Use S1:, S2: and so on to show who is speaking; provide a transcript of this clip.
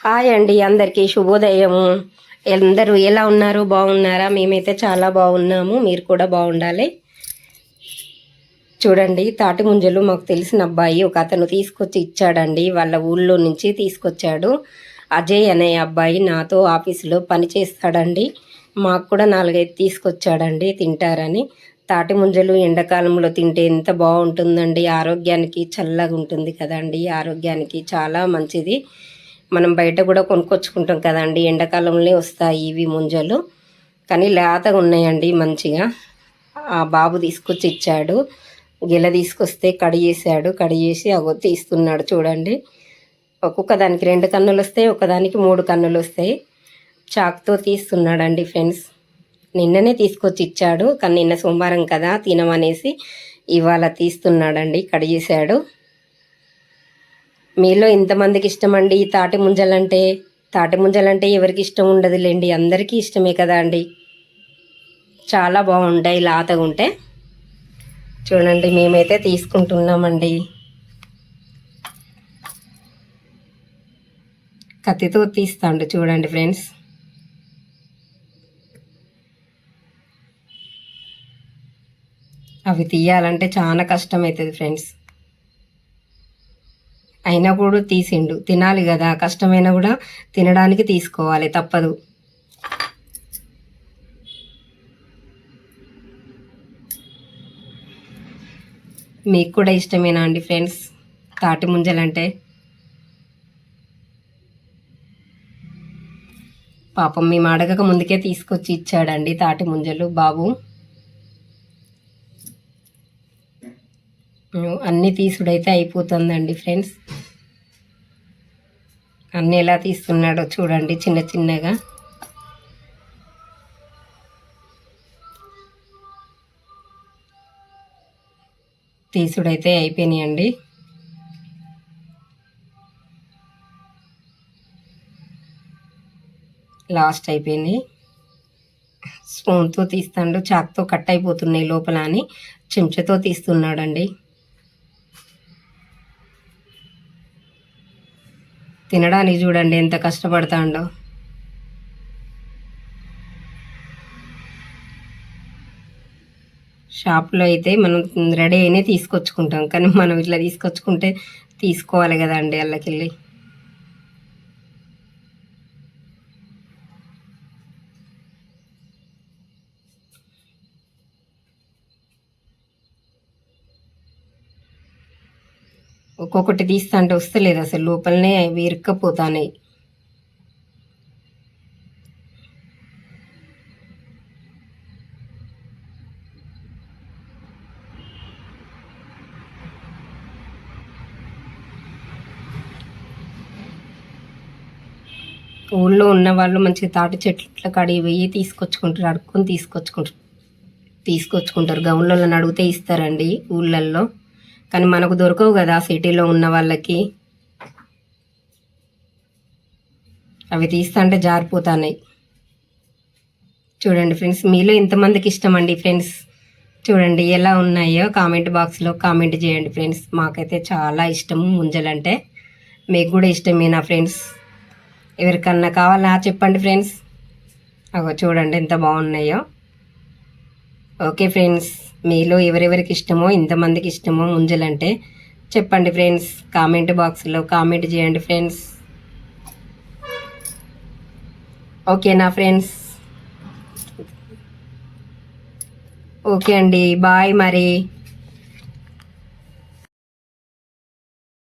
S1: Hi అండి అందరికీ శుభోదయము. అందరూ ఎలా ఉన్నారు? బాగున్నారా? మేమైతే చాలా బాగున్నాము. మీరు కూడా బాగుండాలి. చూడండి తాటి ముంజలు మాకు తెలిసిన అబ్బాయి ఒక అతను తీసుకొచ్చి ఇచ్చాడండి. వాళ్ళ ఊళ్ళో నుంచి తీసుకొచ్చాడు. అజయ్ అనే అబ్బాయి నాతో ఆఫీసులో పని చేస్తాడండి. మాకు కూడా నాలుగైదు తీసుకొచ్చాడండి తింటారని. తాటి ముంజలు ఎండాకాలంలో తింటే ఎంత బాగుంటుందండి. ఆరోగ్యానికి చల్లగా ఉంటుంది కదండి. ఆరోగ్యానికి చాలా మంచిది. మనం బయట కూడా కొనుక్కొచ్చుకుంటాం కదండి. ఎండాకాలంలో వస్తాయి ఇవి ముంజలు. కానీ లేతగా ఉన్నాయండి మంచిగా. ఆ బాబు తీసుకొచ్చి ఇచ్చాడు. గిల తీసుకొస్తే కడిగేసాడు కడిగేసి అగో తీస్తున్నాడు చూడండి. ఒక్కొక్క దానికి రెండు కన్నులు వస్తాయి ఒకదానికి మూడు కన్నులు వస్తాయి. చాక్తో తీస్తున్నాడండి ఫ్రెండ్స్. నిన్ననే తీసుకొచ్చి ఇచ్చాడు. కానీ నిన్న సోమవారం కదా తినమనేసి ఇవాళ తీస్తున్నాడండి. కడిగేశాడు మీలో ఇంతమందికి అండి ఈ తాటి ముంజలంటే? తాటి ముంజలంటే ఎవరికి ఇష్టం ఉండదులేండి అందరికీ ఇష్టమే కదా అండి. చాలా బాగుంటాయి లాతగా ఉంటే. చూడండి మేమైతే తీసుకుంటున్నామండి. కత్తితో తీస్తాండి చూడండి ఫ్రెండ్స్. అవి తీయాలంటే చాలా కష్టమవుతుంది ఫ్రెండ్స్. అయినా కూడా తీసిండు. తినాలి కదా కష్టమైనా కూడా తినడానికి తీసుకోవాలి తప్పదు. మీకు కూడా ఇష్టమేనా అండి ఫ్రెండ్స్? తాటి ముంజలంటే? పాపం మేము అడగక ముందుకే తీసుకొచ్చి ఇచ్చాడండి తాటి ముంజలు. బాబు అన్ని తీసుడైతే అయిపోతుందండి ఫ్రెండ్స్. అన్నీ ఎలా తీస్తున్నాడో చూడండి చిన్న చిన్నగా. తీసుడైతే అయిపోయినాయండి. లాస్ట్ అయిపోయింది. స్పూన్తో తీస్తాడు చాక్తో కట్ అయిపోతున్నాయి లోపల అని చెంచాతో తీస్తున్నాడండి. తినడానికి చూడండి ఎంత కష్టపడతాండో. షాప్లో అయితే మనం రెడీ అయినే తీసుకొచ్చుకుంటాం కానీ మనం ఇట్లా తీసుకొచ్చుకుంటే తీసుకోవాలి కదండి అల్లకెళ్ళి. ఒక్కొక్కటి తీస్తా అంటే వస్తలేదు అసలు లోపలనే అవి ఇరుక్కపోతాయి ఊళ్ళో ఉన్న వాళ్ళు మంచిగా తాటి చెట్ల కాడికి పోయి తీసుకొచ్చుకుంటారు అడుక్కొని తీసుకొచ్చుకుంటారు. తీసుకొచ్చుకుంటారు. గౌన్లలో అడిగితే ఇస్తారండి ఊళ్ళల్లో. కానీ మనకు దొరకవు కదా సిటీలో ఉన్న వాళ్ళకి. అవి తీస్తుంటే జారిపోతున్నాయి చూడండి ఫ్రెండ్స్ మీలో ఇంతమందికి ఇష్టం అండి ఫ్రెండ్స్. చూడండి ఎలా ఉన్నాయో కామెంట్ బాక్స్లో కామెంట్ చేయండి ఫ్రెండ్స్. మాకైతే చాలా ఇష్టం ముంజలంటే. మీకు కూడా ఇష్టమేనా ఫ్రెండ్స్? ఎవరికన్నా కావాలా చెప్పండి ఫ్రెండ్స్. అగో చూడండి ఎంత బాగున్నాయో. ఓకే ఫ్రెండ్స్ మీలో ఎవరెవరికి ఇష్టమో ఇంతమందికి ఇష్టమో ముంజలంటే చెప్పండి ఫ్రెండ్స్ కామెంట్ బాక్స్లో కామెంట్ చేయండి ఫ్రెండ్స్. ఓకేనా ఫ్రెండ్స్? ఓకే అండి బాయ్ మరి.